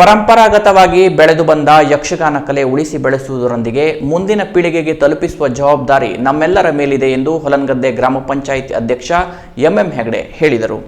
ಪರಂಪರಾಗತವಾಗಿ ಬೆಳೆದು ಬಂದ ಯಕ್ಷಗಾನ ಕಲೆ ಉಳಿಸಿ ಬೆಳೆಸುವುದರೊಂದಿಗೆ ಮುಂದಿನ ಪೀಳಿಗೆಗೆ ತಲುಪಿಸುವ ಜವಾಬ್ದಾರಿ ನಮ್ಮೆಲ್ಲರ ಮೇಲಿದೆ ಎಂದು ಹೊಲನಗದ್ದೆ ಗ್ರಾಮ ಪಂಚಾಯಿತಿ ಅಧ್ಯಕ್ಷ ಎಂಎಂ ಹೆಗಡೆ ಹೇಳಿದರು.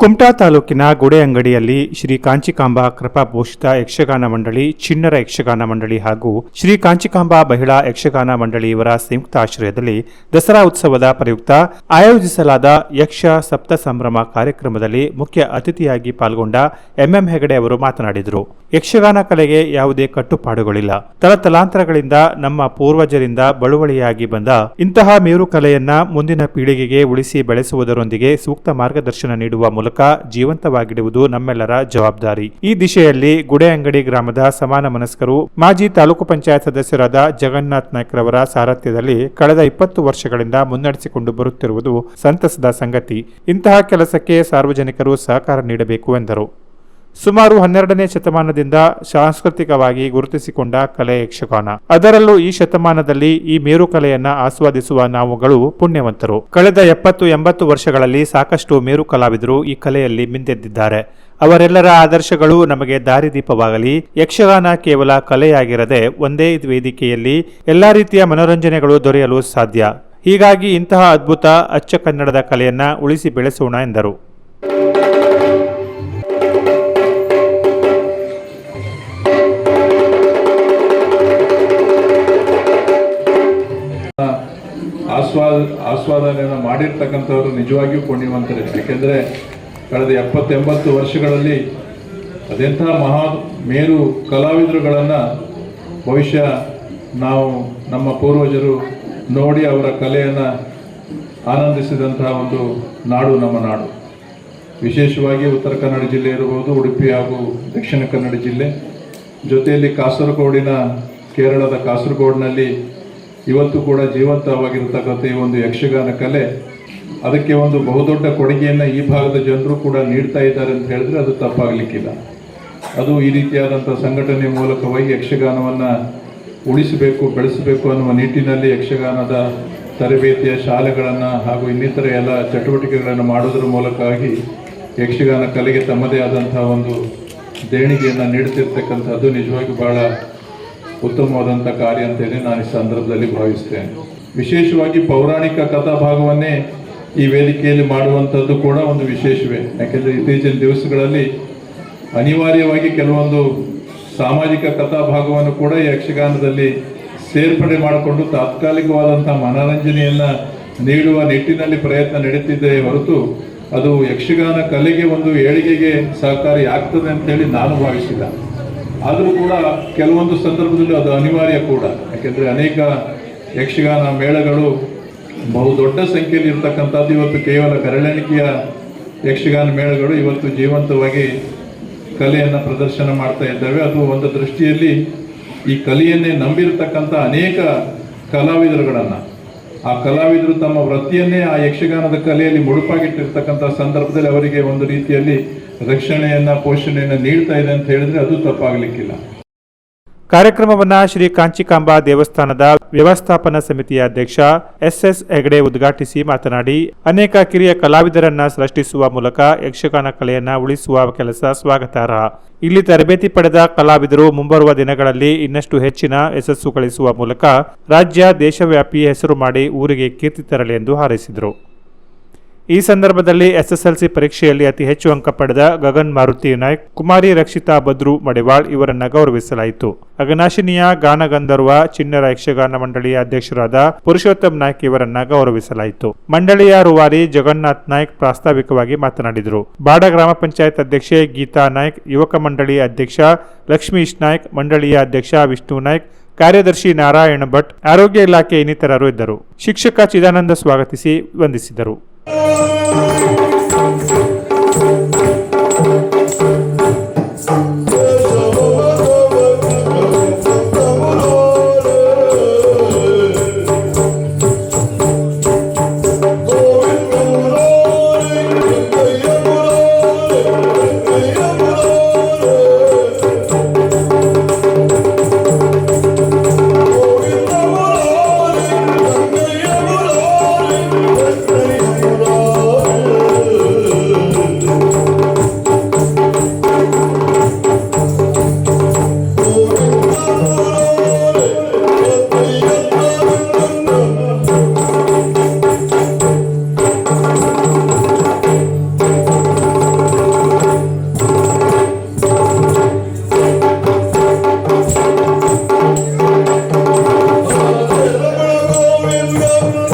ಕುಮಟಾ ತಾಲೂಕಿನ ಗುಡೆ ಅಂಗಡಿಯಲ್ಲಿ ಶ್ರೀ ಕಾಂಚಿಕಾಂಬ ಕೃಪಾಭೂಷಿತ ಯಕ್ಷಗಾನ ಮಂಡಳಿ, ಚಿಣ್ಣರ ಯಕ್ಷಗಾನ ಮಂಡಳಿ ಹಾಗೂ ಶ್ರೀ ಕಾಂಚಿಕಾಂಬ ಮಹಿಳಾ ಯಕ್ಷಗಾನ ಮಂಡಳಿ ಇವರ ಸಂಯುಕ್ತ ಆಶ್ರಯದಲ್ಲಿ ದಸರಾ ಉತ್ಸವದ ಪ್ರಯುಕ್ತ ಆಯೋಜಿಸಲಾದ ಯಕ್ಷ ಸಪ್ತ ಸಂಭ್ರಮ ಕಾರ್ಯಕ್ರಮದಲ್ಲಿ ಮುಖ್ಯ ಅತಿಥಿಯಾಗಿ ಪಾಲ್ಗೊಂಡ ಎಂಎಂ ಹೆಗಡೆ ಅವರು ಮಾತನಾಡಿದರು. ಯಕ್ಷಗಾನ ಕಲೆಗೆ ಯಾವುದೇ ಕಟ್ಟುಪಾಡುಗಳಿಲ್ಲ. ತಲತಲಾಂತರಗಳಿಂದ ನಮ್ಮ ಪೂರ್ವಜರಿಂದ ಬಳುವಳಿಯಾಗಿ ಬಂದ ಇಂತಹ ಮೇರು ಕಲೆಯನ್ನ ಮುಂದಿನ ಪೀಳಿಗೆಗೆ ಉಳಿಸಿ ಬೆಳೆಸುವುದರೊಂದಿಗೆ ಸೂಕ್ತ ಮಾರ್ಗದರ್ಶನ ನೀಡುವ ಜೀವಂತವಾಗಿಡುವುದು ನಮ್ಮೆಲ್ಲರ ಜವಾಬ್ದಾರಿ. ಈ ದಿಶೆಯಲ್ಲಿ ಗುಡೆ ಅಂಗಡಿ ಗ್ರಾಮದ ಸಮಾನ ಮನಸ್ಕರು, ಮಾಜಿ ತಾಲೂಕು ಪಂಚಾಯತ್ ಸದಸ್ಯರಾದ ಜಗನ್ನಾಥ್ ನಾಯ್ಕರವರ ಸಾರಥ್ಯದಲ್ಲಿ ಕಳೆದ ಇಪ್ಪತ್ತು ವರ್ಷಗಳಿಂದ ಮುನ್ನಡೆಸಿಕೊಂಡು ಬರುತ್ತಿರುವುದು ಸಂತಸದ ಸಂಗತಿ. ಇಂತಹ ಕೆಲಸಕ್ಕೆ ಸಾರ್ವಜನಿಕರು ಸಹಕಾರ ನೀಡಬೇಕು ಎಂದರು. ಸುಮಾರು ಹನ್ನೆರಡನೇ ಶತಮಾನದಿಂದ ಸಾಂಸ್ಕೃತಿಕವಾಗಿ ಗುರುತಿಸಿಕೊಂಡ ಕಲೆ ಯಕ್ಷಗಾನ. ಅದರಲ್ಲೂ ಈ ಶತಮಾನದಲ್ಲಿ ಈ ಮೇರು ಕಲೆಯನ್ನ ಆಸ್ವಾದಿಸುವ ನಾವುಗಳು ಪುಣ್ಯವಂತರು. ಕಳೆದ ಎಪ್ಪತ್ತು ಎಂಬತ್ತು ವರ್ಷಗಳಲ್ಲಿ ಸಾಕಷ್ಟು ಮೇರು ಕಲಾವಿದರು ಈ ಕಲೆಯಲ್ಲಿ ಮಿಂದೆದ್ದಿದ್ದಾರೆ. ಅವರೆಲ್ಲರ ಆದರ್ಶಗಳು ನಮಗೆ ದಾರಿದೀಪವಾಗಲಿ, ಯಕ್ಷಗಾನ ಕೇವಲ ಕಲೆಯಾಗಿರದೆ ಒಂದೇ ವೇದಿಕೆಯಲ್ಲಿ ಎಲ್ಲಾ ರೀತಿಯ ಮನೋರಂಜನೆಗಳು ದೊರೆಯಲು ಸಾಧ್ಯ. ಹೀಗಾಗಿ ಇಂತಹ ಅದ್ಭುತ ಅಚ್ಚ ಕನ್ನಡದ ಕಲೆಯನ್ನ ಉಳಿಸಿ ಬೆಳೆಸೋಣ ಎಂದರು. ಆಸ್ವಾದನೆಯನ್ನು ಮಾಡಿರ್ತಕ್ಕಂಥವ್ರು ನಿಜವಾಗಿಯೂ ಪುಣ್ಯವಂತರು. ಯಾಕೆಂದರೆ ಕಳೆದ ಎಪ್ಪತ್ತೆಂಬತ್ತು ವರ್ಷಗಳಲ್ಲಿ ಅದೆಂಥ ಮಹಾ ಮೇರು ಕಲಾವಿದರುಗಳನ್ನು ಬಹುಶಃ ನಾವು ನಮ್ಮ ಪೂರ್ವಜರು ನೋಡಿ ಅವರ ಕಲೆಯನ್ನು ಆನಂದಿಸಿದಂತಹ ಒಂದು ನಾಡು ನಮ್ಮ ನಾಡು. ವಿಶೇಷವಾಗಿ ಉತ್ತರ ಕನ್ನಡ ಜಿಲ್ಲೆ ಇರಬಹುದು, ಉಡುಪಿ ಹಾಗೂ ದಕ್ಷಿಣ ಕನ್ನಡ ಜಿಲ್ಲೆ. ಜೊತೆಯಲ್ಲಿ ಕಾಸರಗೋಡಿನ ಕೇರಳದ ಕಾಸರಗೋಡಿನಲ್ಲಿ ಇವತ್ತು ಕೂಡ ಜೀವಂತವಾಗಿರತಕ್ಕಂಥ ಈ ಒಂದು ಯಕ್ಷಗಾನ ಕಲೆ, ಅದಕ್ಕೆ ಒಂದು ಬಹುದೊಡ್ಡ ಕೊಡುಗೆಯನ್ನು ಈ ಭಾಗದ ಜನರು ಕೂಡ ನೀಡ್ತಾ ಇದ್ದಾರೆ ಅಂತ ಹೇಳಿದ್ರೆ ಅದು ತಪ್ಪಾಗಲಿಕ್ಕಿಲ್ಲ. ಅದು ಈ ರೀತಿಯಾದಂಥ ಸಂಘಟನೆ ಮೂಲಕವಾಗಿ ಯಕ್ಷಗಾನವನ್ನು ಉಳಿಸಬೇಕು, ಬೆಳೆಸಬೇಕು ಅನ್ನುವ ನಿಟ್ಟಿನಲ್ಲಿ ಯಕ್ಷಗಾನದ ತರಬೇತಿಯ ಶಾಲೆಗಳನ್ನು ಹಾಗೂ ಇನ್ನಿತರ ಎಲ್ಲ ಚಟುವಟಿಕೆಗಳನ್ನು ಮಾಡೋದ್ರ ಮೂಲಕವಾಗಿ ಯಕ್ಷಗಾನ ಕಲೆಗೆ ತಮ್ಮದೇ ಆದಂಥ ಒಂದು ದೇಣಿಗೆಯನ್ನು ನೀಡುತ್ತಿರ್ತಕ್ಕಂಥದ್ದು ನಿಜವಾಗಿ ಬಹಳ ಉತ್ತಮವಾದಂಥ ಕಾರ್ಯ ಅಂತೇಳಿ ನಾನು ಈ ಸಂದರ್ಭದಲ್ಲಿ ಭಾವಿಸ್ತೇನೆ. ವಿಶೇಷವಾಗಿ ಪೌರಾಣಿಕ ಕಥಾ ಭಾಗವನ್ನೇ ಈ ವೇದಿಕೆಯಲ್ಲಿ ಮಾಡುವಂಥದ್ದು ಕೂಡ ಒಂದು ವಿಶೇಷವೇ. ಯಾಕೆಂದರೆ ಇತ್ತೀಚಿನ ದಿವಸಗಳಲ್ಲಿ ಅನಿವಾರ್ಯವಾಗಿ ಕೆಲವೊಂದು ಸಾಮಾಜಿಕ ಕಥಾಭಾಗವನ್ನು ಕೂಡ ಯಕ್ಷಗಾನದಲ್ಲಿ ಸೇರ್ಪಡೆ ಮಾಡಿಕೊಂಡು ತಾತ್ಕಾಲಿಕವಾದಂಥ ಮನೋರಂಜನೆಯನ್ನು ನೀಡುವ ನಿಟ್ಟಿನಲ್ಲಿ ಪ್ರಯತ್ನ ನಡೀತಿದೆ ಹೊರತು ಅದು ಯಕ್ಷಗಾನ ಕಲೆಗೆ ಒಂದು ಏಳಿಗೆಗೆ ಸಹಕಾರಿ ಆಗ್ತದೆ ಅಂತೇಳಿ ನಾನು ಭಾವಿಸಿಲ್ಲ ಆದರೂ ಕೂಡ ಕೆಲವೊಂದು ಸಂದರ್ಭದಲ್ಲಿ ಅದು ಅನಿವಾರ್ಯ ಕೂಡ. ಯಾಕೆಂದರೆ ಅನೇಕ ಯಕ್ಷಗಾನ ಮೇಳಗಳು ಬಹು ದೊಡ್ಡ ಸಂಖ್ಯೆಯಲ್ಲಿ ಇರ್ತಕ್ಕಂಥದ್ದು ಇವತ್ತು ಕೇವಲ ಕರಳೆಣಿಕೆಯ ಯಕ್ಷಗಾನ ಮೇಳಗಳು ಇವತ್ತು ಜೀವಂತವಾಗಿ ಕಲೆಯನ್ನು ಪ್ರದರ್ಶನ ಮಾಡ್ತಾ ಇದ್ದಾವೆ. ಅದು ಒಂದು ದೃಷ್ಟಿಯಲ್ಲಿ ಈ ಕಲೆಯನ್ನೇ ನಂಬಿರ್ತಕ್ಕಂಥ ಅನೇಕ ಕಲಾವಿದರುಗಳನ್ನು ಆ ಕಲಾವಿದರು ತಮ್ಮ ವೃತ್ತಿಯನ್ನೇ ಆ ಯಕ್ಷಗಾನದ ಕಲೆಯಲ್ಲಿ ಮುಡುಪಾಗಿಟ್ಟಿರ್ತಕ್ಕಂಥ ಸಂದರ್ಭದಲ್ಲಿ ಅವರಿಗೆ ಒಂದು ರೀತಿಯಲ್ಲಿ ರಕ್ಷಣೆಯನ್ನು, ಪೋಷಣೆಯನ್ನು ನೀಡ್ತಾ ಇದೆ ಅಂತ ಹೇಳಿದ್ರೆ ಅದು ತಪ್ಪಾಗಲಿಕ್ಕಿಲ್ಲ. ಕಾರ್ಯಕ್ರಮವನ್ನ ಶ್ರೀ ಕಾಂಚಿಕಾಂಬಾ ದೇವಸ್ಥಾನದ ವ್ಯವಸ್ಥಾಪನಾ ಸಮಿತಿಯ ಅಧ್ಯಕ್ಷ ಎಸ್ಎಸ್ ಹೆಗಡೆ ಉದ್ಘಾಟಿಸಿ ಮಾತನಾಡಿ, ಅನೇಕ ಕಿರಿಯ ಕಲಾವಿದರನ್ನ ಸೃಷ್ಟಿಸುವ ಮೂಲಕ ಯಕ್ಷಗಾನ ಕಲೆಯನ್ನ ಉಳಿಸುವ ಕೆಲಸ ಸ್ವಾಗತಾರ್ಹ. ಇಲ್ಲಿ ತರಬೇತಿ ಪಡೆದ ಕಲಾವಿದರು ಮುಂಬರುವ ದಿನಗಳಲ್ಲಿ ಇನ್ನಷ್ಟು ಹೆಚ್ಚಿನ ಯಶಸ್ಸು ಗಳಿಸುವ ಮೂಲಕ ರಾಜ್ಯ ದೇಶವ್ಯಾಪಿ ಹೆಸರು ಮಾಡಿ ಊರಿಗೆ ಕೀರ್ತಿ ತರಲಿ ಎಂದು ಹಾರೈಸಿದರು. ಈ ಸಂದರ್ಭದಲ್ಲಿ ಎಸ್ಎಸ್ಎಲ್ಸಿ ಪರೀಕ್ಷೆಯಲ್ಲಿ ಅತಿ ಹೆಚ್ಚು ಅಂಕ ಪಡೆದ ಗಗನ್ ಮಾರುತಿ ನಾಯ್ಕ್, ಕುಮಾರಿ ರಕ್ಷಿತಾ ಬದ್ರು ಮಡಿವಾಳ್ ಇವರನ್ನು ಗೌರವಿಸಲಾಯಿತು. ಅಗನಾಶಿನಿಯ ಗಾನಗಂಧರ್ವ ಚಿನ್ನರ ಯಕ್ಷಗಾನ ಮಂಡಳಿಯ ಅಧ್ಯಕ್ಷರಾದ ಪುರುಷೋತ್ತಮ್ ನಾಯ್ಕ್ ಇವರನ್ನು ಗೌರವಿಸಲಾಯಿತು. ಮಂಡಳಿಯ ರೂವಾರಿ ಜಗನ್ನಾಥ್ ನಾಯ್ಕ್ ಪ್ರಾಸ್ತಾವಿಕವಾಗಿ ಮಾತನಾಡಿದರು. ಬಾಡ ಗ್ರಾಮ ಪಂಚಾಯತ್ ಅಧ್ಯಕ್ಷೆ ಗೀತಾ ನಾಯ್ಕ್, ಯುವಕ ಮಂಡಳಿ ಅಧ್ಯಕ್ಷ ಲಕ್ಷ್ಮೀಶ್ ನಾಯ್ಕ್, ಮಂಡಳಿಯ ಅಧ್ಯಕ್ಷ ವಿಷ್ಣು ನಾಯ್ಕ್, ಕಾರ್ಯದರ್ಶಿ ನಾರಾಯಣ ಭಟ್, ಆರೋಗ್ಯ ಇಲಾಖೆ ಇನ್ನಿತರರು ಇದ್ದರು. ಶಿಕ್ಷಕ ಚಿದಾನಂದ ಸ್ವಾಗತಿಸಿ ವಂದಿಸಿದರು. Música Oh,